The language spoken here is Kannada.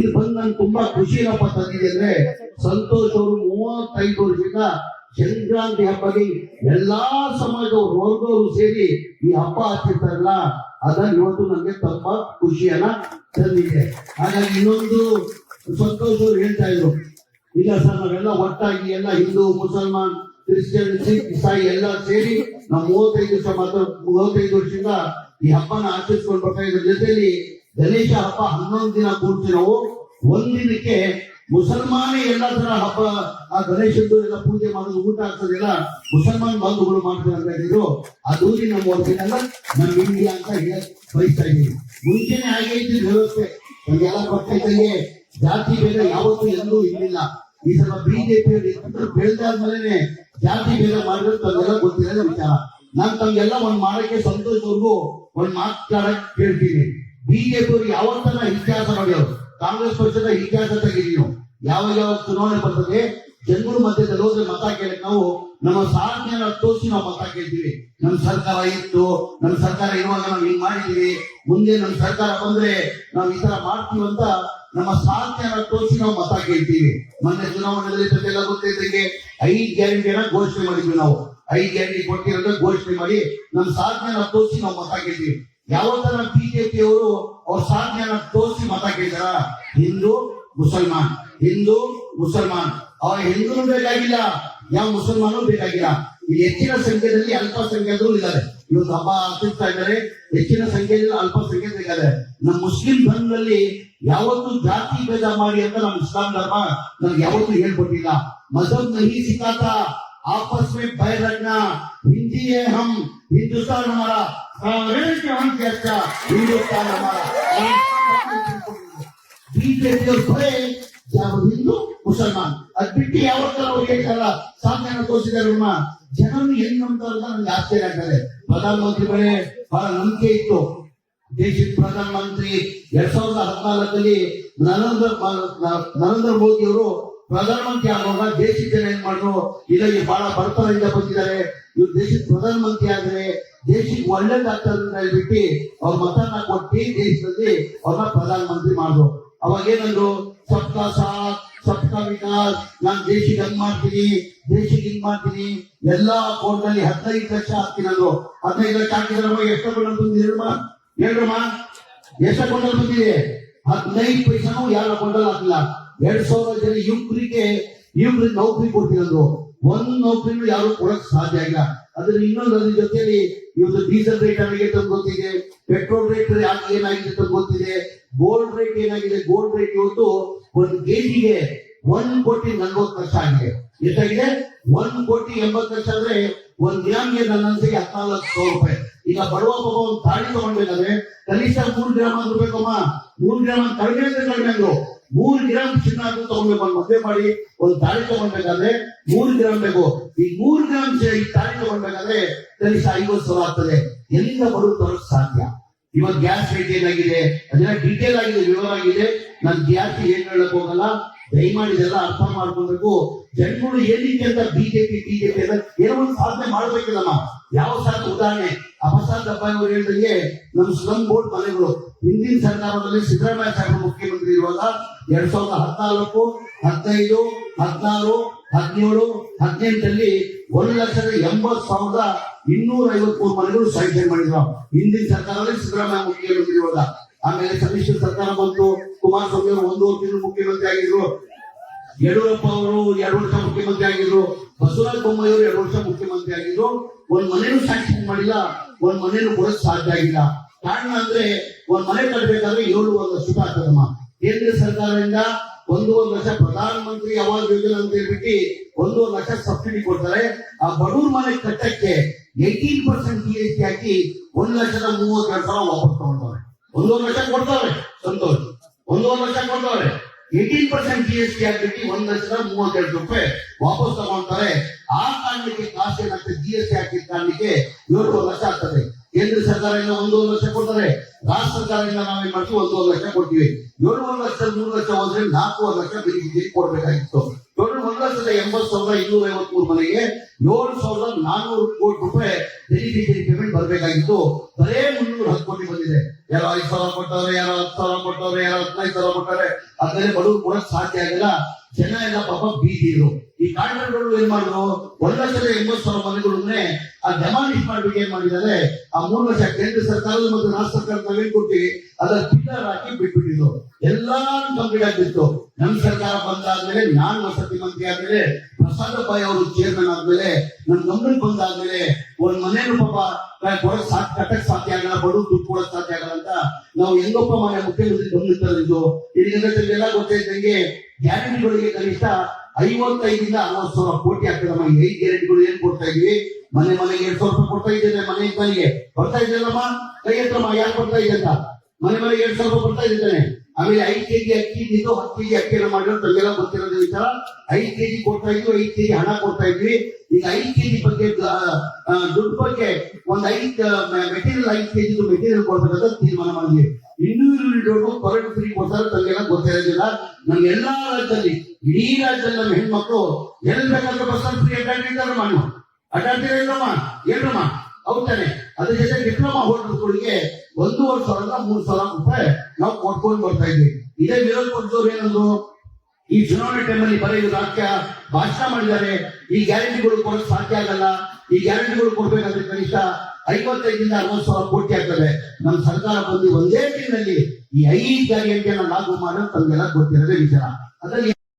ಇಲ್ಲಿ ಬಂದು ನಂಗೆ ತುಂಬಾ ಖುಷಿ ಏನಪ್ಪ ತಂದಿದೆ ಅಂದ್ರೆ ಸಂತೋಷ್ ಅವರು ಮೂವತ್ತೈದು ವರ್ಷದಿಂದ ಸಂಕ್ರಾಂತಿ ಹಬ್ಬದಲ್ಲಿ ಎಲ್ಲಾ ಸಮಾಜದವರು ವರ್ಗವರು ಸೇರಿ ಈ ಹಬ್ಬ ಆಚರಿಸ್ತಾರಲ್ಲ, ಅದನ್ನ ಇವತ್ತು ನನಗೆ ತುಂಬಾ ಖುಷಿಯನ್ನ ತಂದಿದೆ. ಹಾಗಾಗಿ ಇನ್ನೊಂದು ಸಂತೋಷ್ ಅವರು ಹೇಳ್ತಾ ಇದ್ರು. ಇಲ್ಲ ಸರ್, ನಾವೆಲ್ಲ ಒಟ್ಟಾಗಿ ಎಲ್ಲ ಹಿಂದೂ, ಮುಸಲ್ಮಾನ್, ಕ್ರಿಶ್ಚಿಯನ್, ಸಿಖ್, ಇಸಾಯಿ ಎಲ್ಲ ಸೇರಿ ನಾವು ಮೂವತ್ತೈದು ವರ್ಷ ಮಾತ್ರ, ಮೂವತ್ತೈದು ವರ್ಷದಿಂದ ಈ ಹಬ್ಬನ ಆಚರಿಸ್ಕೊಂಡು ಬರ್ತಾ ಇದ್ರ. ಜೊತೆಲಿ ಗಣೇಶ ಹಬ್ಬ ಹನ್ನೊಂದು ದಿನ ಕೂರ್ಸಿ ನಾವು ಒಂದಿನಕ್ಕೆ ಮುಸಲ್ಮಾನೇ ಎಲ್ಲ ತರ ಹಬ್ಬ, ಆ ಗಣೇಶದ್ದು ಎಲ್ಲ ಪೂಜೆ ಮಾಡೋದು, ಊಟ ಆಗ್ತದೆಲ್ಲ ಮುಸಲ್ಮಾನ್ ಬಂಧುಗಳು ಮಾಡ್ತಾರೆ ಅಂತ ಹೇಳಿದ್ರು. ಅದು ನಮ್ಮ ವರ್ಗನೆಲ್ಲ ನಮ್ಮ ಇಂಡಿಯಾ ಅಂತ ಬಯಸ್ತಾ ಇದ್ದೀವಿ. ಮುಂಚೆನೆ ಹಾಗೆ ಇದ್ದಿದ್ದು ವ್ಯವಸ್ಥೆ. ನಮಗೆಲ್ಲ ಗೊತ್ತೈತಂಗೆ ಜಾತಿ ಭೇದ ಯಾವತ್ತೂ ಎಲ್ಲೂ ಇರಲಿಲ್ಲ. ಈ ಸಲ ಬಿಜೆಪಿ ಬೆಳೆದಾದ್ಮೇಲೆ ಜಾತಿ ಭೇದ ಮಾಡಿದ್ರೆ ತಮ್ಗೆಲ್ಲ ಗೊತ್ತಿರೋದೇ ವಿಚಾರ. ನಾನು ತಮ್ಗೆಲ್ಲ ಒಂದ್ ಮಾಡಕ್ಕೆ ಸಂತೋಷವರೆಗೂ ಒಂದ್ ಮಾತಾಡಕ್ ಕೇಳ್ತೀನಿ. ಬಿಜೆಪಿ ಅವ್ರು ಯಾವತ್ತನ ಇತಿಹಾಸ ನೋಡ್ಯವ್ರು ಕಾಂಗ್ರೆಸ್ ಪಕ್ಷದ ಇತಿಹಾಸ ನೀವು. ಯಾವ ಯಾವ ಚುನಾವಣೆ ಬರ್ತದೆ? ಜನಗಳ ಮಧ್ಯದಲ್ಲಿ ಹೋದ್ರೆ ಮತ ಕೇಳಕ್ ನಾವು ನಮ್ಮ ಸಾಧನೆಯನ್ನ ತೋರಿಸಿ ನಾವು ಮತ ಕೇಳ್ತೀವಿ. ನಮ್ ಸರ್ಕಾರ ಇತ್ತು, ನಮ್ ಸರ್ಕಾರ ಇರುವಾಗ ನಾವು ಹಿಂಗ್ ಮಾಡಿದೀವಿ. ಮುಂದೆ ನಮ್ ಸರ್ಕಾರ ಬಂದ್ರೆ ನಾವು ಈ ತರ ಮಾಡ್ತೀವಿ ಅಂತ ನಮ್ಮ ಸಾಧನೆಯನ್ನ ತೋರಿಸಿ ನಾವು ಮತ ಕೇಳ್ತೀವಿ. ಮೊನ್ನೆ ಚುನಾವಣೆಯಲ್ಲಿ ಜೊತೆಲ್ಲ ಗೊತ್ತಿದ್ದಂಗೆ ಐದ್ ಗ್ಯಾರಂಟಿಯನ್ನ ಘೋಷಣೆ ಮಾಡಿದ್ವಿ ನಾವು. ಐದ್ ಗ್ಯಾರಂಟಿ ಕೊಟ್ಟಿರೋದ ಘೋಷಣೆ ಮಾಡಿ ನಮ್ಮ ಸಾಧನೆಯನ್ನ ತೋರಿಸಿ ನಾವು ಮತ ಕೇಳ್ತೀವಿ. ಯಾವತ್ತರ ಬಿಜೆಪಿ ಅವರು ಅವ್ರ ಸಾಧನೆಯನ್ನ ತೋರಿಸಿ ಮತ ಕೇಳ್ತಾರ ಹಿಂದೂ ಮುಸಲ್ಮಾನ್ ಹಿಂದೂ ಮುಸಲ್ಮಾನ್ ಅವ್ರ ಹಿಂದೂ ಬೇಕಾಗಿಲ್ಲ ಯಾವ ಮುಸಲ್ಮಾನು ಬೇಕಾಗಿಲ್ಲ ಇಲ್ಲಿ ಹೆಚ್ಚಿನ ಸಂಖ್ಯೆಯಲ್ಲಿ ಅಲ್ಪಸಂಖ್ಯಾತರು ಇದ್ದಾರೆ ಇವತ್ತು ಹಬ್ಬ ಆಚರಿಸ್ತಾ ಇದ್ದಾರೆ ಹೆಚ್ಚಿನ ಸಂಖ್ಯೆಯಲ್ಲಿ ಅಲ್ಪಸಂಖ್ಯಾತರು ಇದ್ದಾರೆ ನಮ್ಮ ಮುಸ್ಲಿಂ ಧರ್ಮದಲ್ಲಿ ಯಾವತ್ತೂ ಜಾತಿ ಭೇದ ಮಾಡಿ ಅಂತ ನಮ್ಮ ಇಸ್ಲಾಂ ಧರ್ಮ ನಮ್ಗೆ ಯಾವತ್ತೂ ಹೇಳ್ಕೊಟ್ಟಿಲ್ಲ ಮಜಹಬ್ ನಹಿ ಸಿಕ್ಕಾತಾ आपस में भय रखना हिंदी है हम हिंदुस्तान हमारा ಬಿಜೆಪಿಯವರು ಬರೇ ಯಾರು ಮುಸಲ್ಮಾನ್? ಅದ್ ಬಿಟ್ಟು ಯಾವತ್ತಾರ ಅವ್ರು ಹೇಳ್ತಾರಲ್ಲ ಸಾಧನೆ ತೋರಿಸಿದಾರೆ ಜನರು ಹೆಂಗ್ ನಂಬ್ತಾರಲ್ಲ ನನ್ಗೆ ಆಶ್ಚರ್ಯ ಆಗ್ತದೆ. ಪ್ರಧಾನಮಂತ್ರಿ ಬರೇ ಬಹಳ ನಂಬಿಕೆ ಇತ್ತು. ದೇಶದ ಪ್ರಧಾನಮಂತ್ರಿ ಎರಡ್ ಸಾವಿರದ ಹದಿನಾಲ್ಕರಲ್ಲಿ ನರೇಂದ್ರ ನರೇಂದ್ರ ಮೋದಿ ಅವರು ಪ್ರಧಾನಮಂತ್ರಿ ಆಗುವಾಗ ದೇಶದ ಜನ ಏನ್ ಮಾಡಿದ್ರು ಈ ಬಹಳ ಬಡತನದಿಂದ ಬಂದಿದ್ದಾರೆ. ಇವ್ರು ದೇಶದ ಪ್ರಧಾನಮಂತ್ರಿ ಆದ್ರೆ ದೇಶಕ್ಕೆ ಒಳ್ಳೇದಾಗ್ತದೆ ಅಂತ ಹೇಳ್ಬಿಟ್ಟು ಅವ್ರ ಮತನ ಕೊಟ್ಟು ದೇಶದಲ್ಲಿ ಅವ್ರನ್ನ ಪ್ರಧಾನಮಂತ್ರಿ ಮಾಡಿದ್ರು. ಅವಾಗ ಏನಂದ್ರು? ಸಬ್ಕಾ ಸಾಥ್, ಸಬ್ಕಾ ವಿಕಾಸ್, ನಾನ್ ದೇಶಕ್ಕೆ ಹಂಗ್ ಮಾಡ್ತೀನಿ, ದೇಶಕ್ಕೆ ಹಿಂಗ್ ಮಾಡ್ತೀನಿ. ಎಲ್ಲಾ ಅಕೌಂಟ್ನಲ್ಲಿ ಹದಿನೈದು ಲಕ್ಷ ಹಾಕ್ತೀನಿ ಅಂದ್ರು. ಹದಿನೈದು ಲಕ್ಷ ಹಾಕಿದ್ರಮ್ಮ ಎಷ್ಟು ಬಂದು ಬಂದಿದ್ರಮ್ಮ ಹೇಳ್ರಮ್ಮ? ಎಷ್ಟು ಅಕೌಂಟ್ ಬಂದಿದೆ? ಹದಿನೈದು ಪೈಸಾನು ಯಾರ ಅಕೌಂಟ್ ಹಾಕಿಲ್ಲ. ಎರಡ್ ಸಾವಿರ ಜನ ಯುವಕರಿಗೆ ಇವ್ರಿಗೆ ನೌಕರಿ ಕೊಡ್ತಿದ್ರು ಒಂದ್ ನೌಕರಿನೂ ಯಾರು ಕೊಡಕ್ ಸಾಧ್ಯ ಇಲ್ಲ. ಅದ್ರ ಇನ್ನೊಂದು ಅದ್ರ ಜೊತೆಲಿ ಇವತ್ತು ಡೀಸೆಲ್ ರೇಟ್ ಅಂತ ಗೊತ್ತಿದೆ ಪೆಟ್ರೋಲ್ ರೇಟ್ ಯಾಕೆ ಏನಾಗಿದೆ ಅಂತ ಗೊತ್ತಿದೆ ಗೋಲ್ಡ್ ರೇಟ್ ಏನಾಗಿದೆ ಗೋಲ್ಡ್ ರೇಟ್ ಇವತ್ತು ಒಂದು ಕೆಜಿಗೆ ಒಂದ್ ಕೋಟಿ ನಲ್ವತ್ತು ಲಕ್ಷ ಆಗಿದೆ. ಎಷ್ಟಾಗಿದೆ? ಒಂದ್ ಕೋಟಿ ಎಂಬತ್ತು ಲಕ್ಷ ಅಂದ್ರೆ ಒಂದ್ ಗ್ರಾಮ್ಗೆ ನನ್ನ ಅನ್ಸಿಗೆ ಹದಿನಾಲ್ಕು ಸಾವಿರ ರೂಪಾಯಿ. ಈಗ ಬಡವ ಪಾಪ ಒಂದು ತಾಳಿ ತಗೊಂಡ್ಬೇಕಾದ್ರೆ ಕನಿಷ್ಠ ಮೂರ್ ಗ್ರಾಮ್ ಆಗಿರ್ಬೇಕಮ್ಮ ಬೇಕಮ್ಮ. ಮೂರ್ ಗ್ರಾಮ್ ಕಡಿಮೆ ಅಂದ್ರೆ ಕಡಿಮೆ ಅಂದ್ರು. ಮೂರ್ ಗ್ರಾಮ್ ಚಿನ್ನ ಅಂತ ತಗೊಂಡ್ಬೇಕು ಒಂದು ಮದುವೆ ಮಾಡಿ, ಒಂದು ತಾಳಿ ತಗೊಳ್ಬೇಕಾದ್ರೆ ಮೂರು ಗ್ರಾಮ್ ಬೇಕು. ಈ ಮೂರು ಗ್ರಾಮ್ ಈ ತಾಳಿ ತಗೊಳ್ಬೇಕಾದ್ರೆ ಕನಿಷ್ಠ ಐವತ್ತು ಸಾವಿರ ಆಗ್ತದೆ. ಎಲ್ಲಿಂದ ಬರುತ್ತೋ ಸಾಧ್ಯ. ಇವಾಗ ಗ್ಯಾಸ್ ರೇಟ್ ಏನಾಗಿದೆ ಅದೆಲ್ಲ ಡೀಟೇಲ್ ಆಗಿದೆ, ವಿವರ ಆಗಿದೆ. ನಾನು ಗ್ಯಾಸ್ ಏನ್ ಹೇಳಕ್ ಹೋಗಲ್ಲ, ದಯಮಾಡಿ ಇದೆಲ್ಲ ಅರ್ಥ ಮಾಡ್ಕೊಬೇಕು. ಜನಗಳು ಏನಕ್ಕೆ ಅಂತ ಬಿಜೆಪಿ ಬಿಜೆಪಿ ಅಂತ ಏನೋ ಒಂದು ಸಾಧನೆ ಮಾಡ್ಬೇಕಿಲ್ಲಮ್ಮ ಯಾವ ಸಾಧ ಉದಾಹರಣೆ? ಅಪಸಾದ್ ಅವರು ಹೇಳಿದಂಗೆ ನಮ್ಮ ಸ್ಲಮ್ ಬೋರ್ಡ್ ಮನೆಗಳು. ಹಿಂದಿನ ಸರ್ಕಾರದಲ್ಲಿ ಸಿದ್ದರಾಮಯ್ಯ ಸಾಹೇಬರು ಮುಖ್ಯಮಂತ್ರಿ ಇರುವಾಗ ಎರಡ್ ಸಾವಿರದ ಹದಿನಾಲ್ಕು, ಹದಿನೈದು, ಹದಿನಾರು, ಹದಿನೇಳು ಹದಿನೆಂಟರಲ್ಲಿ ಒಂದು ಲಕ್ಷದ ಎಂಬತ್ತು ಸಾವಿರದ ಇನ್ನೂರ ಐವತ್ಮೂರು ಮನೆಗಳು ಸ್ಯಾಂಕ್ಷನ್ ಮಾಡಿದ್ರು. ಹಿಂದಿನ ಸರ್ಕಾರದಲ್ಲಿ ಸಿದ್ದರಾಮಯ್ಯ ಮುಖ್ಯಮಂತ್ರಿ ಇರುವಾಗ. ಆಮೇಲೆ ಸಮ್ಮಿಶ್ರ ಸರ್ಕಾರ ಬಂತು. ಕುಮಾರಸ್ವಾಮಿ ಅವರು ಒಂದೂವರೆ ತಿಂಗಳು ಮುಖ್ಯಮಂತ್ರಿ ಆಗಿದ್ರು. ಯಡಿಯೂರಪ್ಪ ಅವರು ಎರಡು ವರ್ಷ ಮುಖ್ಯಮಂತ್ರಿ ಆಗಿದ್ರು, ಬಸವರಾಜ ಬೊಮ್ಮಾಯಿ ಅವರು ಎರಡು ವರ್ಷ ಮುಖ್ಯಮಂತ್ರಿ ಆಗಿದ್ರು, ಒಂದ್ ಮನೇನು ಸ್ಯಾಂಕ್ಷನ್ ಮಾಡಿಲ್ಲ, ಒಂದ್ ಮನೇನು ಕೊಡಕ್ ಸಾಧ್ಯ ಆಗಿಲ್ಲ. ಕಾರಣ ಅಂದ್ರೆ, ಒಂದ್ ಮನೆ ಕಟ್ಟಬೇಕಾದ್ರೆ ಏಳು ಲಕ್ಷ ಸುಖ ಆಗ್ತದಮ್ಮ ಕೇಂದ್ರ ಸರ್ಕಾರದಿಂದ ಒಂದು ಒಂದು ಲಕ್ಷ ಪ್ರಧಾನ ಮಂತ್ರಿ ಆವಾಸ್ ಯೋಜನೆ ಅಂತ ಹೇಳ್ಬಿಟ್ಟು ಒಂದು ಲಕ್ಷ ಸಬ್ಸಿಡಿ ಕೊಡ್ತಾರೆ. ಆ ಬಡವ್ರ ಮನೆ ಕಟ್ಟಕ್ಕೆ eighteen percent G S T ಹಾಕಿ ಒಂದ್ ಲಕ್ಷದ ಮೂವತ್ತೆರಡು ಸಾವಿರ ವಾಪಸ್ ತಗೊಂಡವ್ರೆ. ಒಂದೂವರೆ ಲಕ್ಷ ಕೊಡ್ತಾರೆ, ಸಂತೋಷ್. ಒಂದೂವರೆ ಲಕ್ಷ ಕೊಡ್ತಾರೆ. Eighteen percent G S T ಹಾಕ್ಬಿಟ್ಟು ಒಂದ್ ಲಕ್ಷದ ಮೂವತ್ತೆರಡು ರೂಪಾಯಿ ವಾಪಸ್ ತಗೊಂತಾರೆ. ಆ ಕಾರಣಕ್ಕೆ ಕಾಸು ಏನಾಗ್ತದೆ ಜಿ ಎಸ್ ಟಿ ಹಾಕಿದ ಕಾರಣಕ್ಕೆ ಏಳುವರೆ ಲಕ್ಷ ಆಗ್ತದೆ. ಕೇಂದ್ರ ಸರ್ಕಾರದಿಂದ ಒಂದೂವರೆ ಲಕ್ಷ ಕೊಡ್ತಾರೆ. ರಾಜ್ಯ ಸರ್ಕಾರದಿಂದ ನಾವೇನ್ ಮಾಡ್ತೀವಿ? ಒಂದೂವರೆ ಲಕ್ಷ ಕೊಡ್ತೀವಿ. ಏಳುವರೆ ಲಕ್ಷ, ಮೂರು ಲಕ್ಷ ಹೋದ್ರೆ ನಾಲ್ಕೂವರೆ ಲಕ್ಷ ಬೆನಿಫಿಟ್ ಕೊಡ್ಬೇಕಾಗಿತ್ತು. ಲಕ್ಷದ ಎಂಬತ್ತು ಸಾವಿರದ ಇನ್ನೂರ ಐವತ್ಮೂರು ಮನೆಗೆ ಏಳು ಸಾವಿರದ ನಾನ್ನೂರು ಕೋಟಿ ರೂಪಾಯಿ ಡೆಲಿವರಿ ಪೇಮೆಂಟ್ ಬರಬೇಕಾಗಿತ್ತು. ಬರೇ ಮುನ್ನೂರ ಹತ್ತು ಕೋಟಿ ಬಂದಿದೆ. ಯಾರೋ ಐದು ಸಾವಿರ ಕೊಟ್ಟವ್ರೆ, ಯಾರೋ ಹತ್ತು ಸಾವಿರ ಕೊಟ್ಟವ್ರೆ, ಯಾರೋ ಹದಿನೈದು ಸಾವಿರ ಕೊಟ್ಟವ್ರೆ. ಅದನ್ನೇ ಬಡವರು ಕೊಡಕ್ ಸಾಧ್ಯ ಆಗಿಲ್ಲ. ಜನ ಎಲ್ಲ ಪಾಪ ಬೀದಿರು ಈ ಕಾಂಟ್ರಾಕ್ಟರ್ಗಳು ಏನ್ ಮಾಡಿದ್ರು? ಒಂದು ಲಕ್ಷದ ಎಂಬತ್ತು ಸಾವಿರ ಮನೆಗಳನ್ನೇ ಆ ಡೆಮಾಲಿಷ್ ಮಾಡ್ಬೇಕು ಏನ್ ಮಾಡಿದ್ದಾರೆ? ಆ ಮೂರು ಲಕ್ಷ ಕೇಂದ್ರ ಸರ್ಕಾರದ ಮತ್ತು ರಾಜ್ಯ ಸರ್ಕಾರ ನಾವೇನ್ ಕೊಟ್ಟಿ ಅದರ ಪಿಲ್ಲರ್ ಹಾಕಿ ಬಿಟ್ಬಿಟ್ಟಿದ್ರು. ಎಲ್ಲಾನು ಕಂಪ್ಲೀಟ್ ಆಗಿತ್ತು ನಮ್ ಸರ್ಕಾರ ಬಂದಾದ್ಮೇಲೆ ನಾನು ವಸತಿ ಮಂತ್ರಿ ಆದ್ಮೇಲೆ ಪ್ರಸಾದ ಬಾಯಿ ಅವರು ಚೇರ್ಮನ್ ಆದ್ಮೇಲೆ ನನ್ನ ಗಮನಕ್ಕೆ ಬಂದಾದ್ಮೇಲೆ ಒಂದ್ ಮನೇನು ಪಾಪ ಕೊಡಕ್ ಸಾಧ್ಯ, ಕಟ್ಟಕ್ ಸಾಧ್ಯ ಆಗಲ್ಲ, ಬಡವ್ರು ದುಡ್ಡು ಕೊಡಕ್ ಸಾಧ್ಯ ಆಗಲ್ಲ ಅಂತ ನಾವು ಹೆಂಗಪ್ಪ ಮನೆ ಮುಖ್ಯಮಂತ್ರಿ ಇದು. ಇದಕ್ಕೆ ಎಲ್ಲ ಗೊತ್ತಿದ್ದಂಗೆ ಗ್ಯಾರಂಟಿಗಳಿಗೆ ಕನಿಷ್ಠ ಐವತ್ತೈದಿಂದ ಅರವತ್ತು ಸಾವಿರ ಕೋಟಿ ಆಗ್ತದಮ್ಮ ಈ ಐದು ಗ್ಯಾರಂಟಿಗಳು ಏನ್ ಕೊಡ್ತಾ ಇದೀವಿ? ಮನೆ ಮನೆಗೆ ಎರಡ್ ಸಾವಿರ ರೂಪಾಯಿ ಕೊಡ್ತಾ ಇದ್ದೇನೆ, ಮನೆ ಮನೆಗೆ ಬರ್ತಾ ಇದ್ದಲ್ಲಮ್ಮ ಕೈ ಹತ್ರಮ್ಮ ಯಾರು ಕೊಡ್ತಾ ಇದೆ ಅಂತ? ಮನೆ ಮನೆಗೆ ಎರಡ್ ಸಾವಿರ ಕೊಡ್ತಾ ಇದ್ದಾನೆ. ಆಮೇಲೆ ಐದ್ ಕೆಜಿ ಅಕ್ಕಿ ನಿಂತು ಹತ್ತು ಕೆಜಿ ಅಕ್ಕಿನ ಮಾಡಿರೋ ತಮಗೆಲ್ಲ ಗೊತ್ತಿರೋದು ವಿಚಾರ. ಐದ್ ಕೆಜಿ ಕೊಡ್ತಾ ಇದ್ವಿ, ಐದ್ ಕೆಜಿ ಹಣ ಕೊಡ್ತಾ ಇದ್ವಿ. ಈಗ ಐದ್ ಕೆಜಿ ಬಗ್ಗೆ ದುಡ್ಡು ಬಗ್ಗೆ ಒಂದ್ ಐದು ಮೆಟೀರಿಯಲ್, ಐದ್ ಕೆಜಿ ಮೆಟೀರಿಯಲ್ ಕೊಡ್ಬೇಕಂತ ತೀರ್ಮಾನ ಮಾಡಿದ್ವಿ. ಇಂಡಿವಿಜುವಲ್ ಕರೆಂಟ್ ಫ್ರೀ ಕೊಡ್ತಾರೆ ತಮಗೆಲ್ಲ ಗೊತ್ತಿರೋದಿಲ್ಲ ನಮ್ಗೆ ಎಲ್ಲಾ ರಾಜ್ಯದಲ್ಲಿ, ಇಡೀ ರಾಜ್ಯದಲ್ಲಿ ನಮ್ಮ ಹೆಣ್ಮಕ್ಳು ಎಲ್ಲಿ ಬೇಕಾದ್ರೆ ಬಸ್ ಫ್ರೀ ಅಡ್ಡಾಡ್ತಿದ್ದಾರೆ ಮಾಡು. ಅಡ್ಡಾಡ್ತೀರ ಇಲ್ಲಮ್ಮ ಏನ್ರಮ್ಮ ಹೌದ್ ತಾನೆ ಅದ್ರ ಜೊತೆ ಡಿಪ್ಲೊಮಾ ಹೋಲ್ಡರ್ಗಳಿಗೆ ಒಂದೂವರೆ ಸಾವಿರದ ಮೂರು ಸಾವಿರ ರೂಪಾಯಿ ನಾವು ಕೊಟ್ಕೊಂಡು ಬರ್ತಾ ಇದ್ವಿ ಇದೇ ವಿರೋಧ ಪಕ್ಷದವ್ರು ಏನಂದ್ರು ಈ ಚುನಾವಣೆ ಟೈಮಲ್ಲಿ ಬರೀ ವಾಕ್ಯ ಭಾಷಣ ಮಾಡಿದ್ದಾರೆ, ಈ ಗ್ಯಾರಂಟಿಗಳು ಕೊಡಕ್ ಸಾಧ್ಯ ಆಗಲ್ಲ, ಈ ಗ್ಯಾರಂಟಿಗಳು ಕೊಡ್ಬೇಕಾದ್ರೆ ಕನಿಷ್ಠ ಐವತ್ತೈದರಿಂದ ಅರವತ್ತು ಸಾವಿರ ಕೋಟಿ ಆಗ್ತದೆ. ನಮ್ಮ ಸರ್ಕಾರ ಬಂದು ಒಂದೇ ದಿನದಲ್ಲಿ ಈ ಐದು ಗ್ಯಾರಂಟಿಯನ್ನು ಲಾಗು ಮಾಡೋದು ತಮಗೆಲ್ಲ ಗೊತ್ತಿರೋದೇ ವಿಚಾರ. ಅದ್ರಲ್ಲಿ